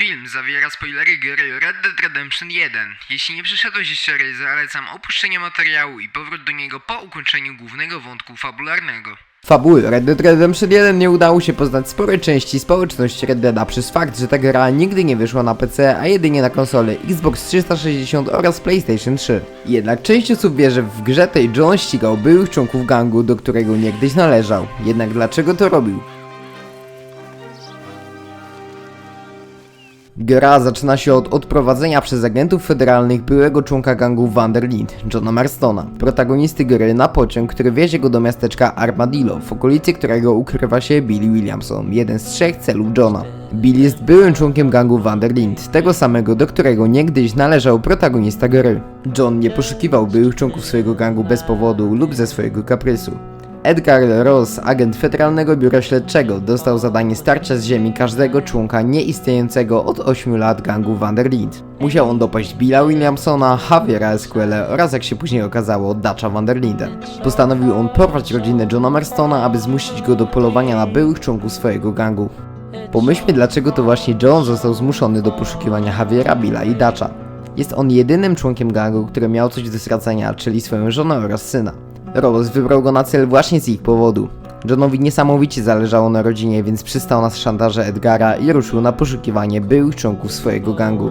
Film zawiera spoilery gry Red Dead Redemption 1. Jeśli nie przyszedłeś jeszcze zalecam opuszczenie materiału i powrót do niego po ukończeniu głównego wątku fabularnego. Fabuły Red Dead Redemption 1 nie udało się poznać sporej części społeczności Red Deada przez fakt, że ta gra nigdy nie wyszła na PC, a jedynie na konsole Xbox 360 oraz PlayStation 3. Jednak część osób wie, że w grze tej John ścigał byłych członków gangu, do którego niegdyś należał. Jednak dlaczego to robił? Gra zaczyna się od odprowadzenia przez agentów federalnych byłego członka gangu Vanderlinde, Johna Marstona, protagonisty gry na pociąg, który wiezie go do miasteczka Armadillo, w okolicy którego ukrywa się Billy Williamson, jeden z trzech celów Johna. Bill jest byłym członkiem gangu Vanderlinde, tego samego, do którego niegdyś należał protagonista gry. John nie poszukiwał byłych członków swojego gangu bez powodu lub ze swojego kaprysu. Edgar Ross, agent Federalnego Biura Śledczego, dostał zadanie starcia z ziemi każdego członka nieistniejącego od 8 lat gangu Vanderlinde. Musiał on dopaść Billa Williamsona, Javiera Esquele oraz jak się później okazało, Dutcha Vanderlinde. Postanowił on porwać rodzinę Johna Marstona, aby zmusić go do polowania na byłych członków swojego gangu. Pomyślmy dlaczego to właśnie John został zmuszony do poszukiwania Javiera, Billa i Dutcha. Jest on jedynym członkiem gangu, który miał coś do stracenia, czyli swoją żonę oraz syna. Ross wybrał go na cel właśnie z ich powodu. Johnowi niesamowicie zależało na rodzinie, więc przystał na szantaże Edgara i ruszył na poszukiwanie byłych członków swojego gangu.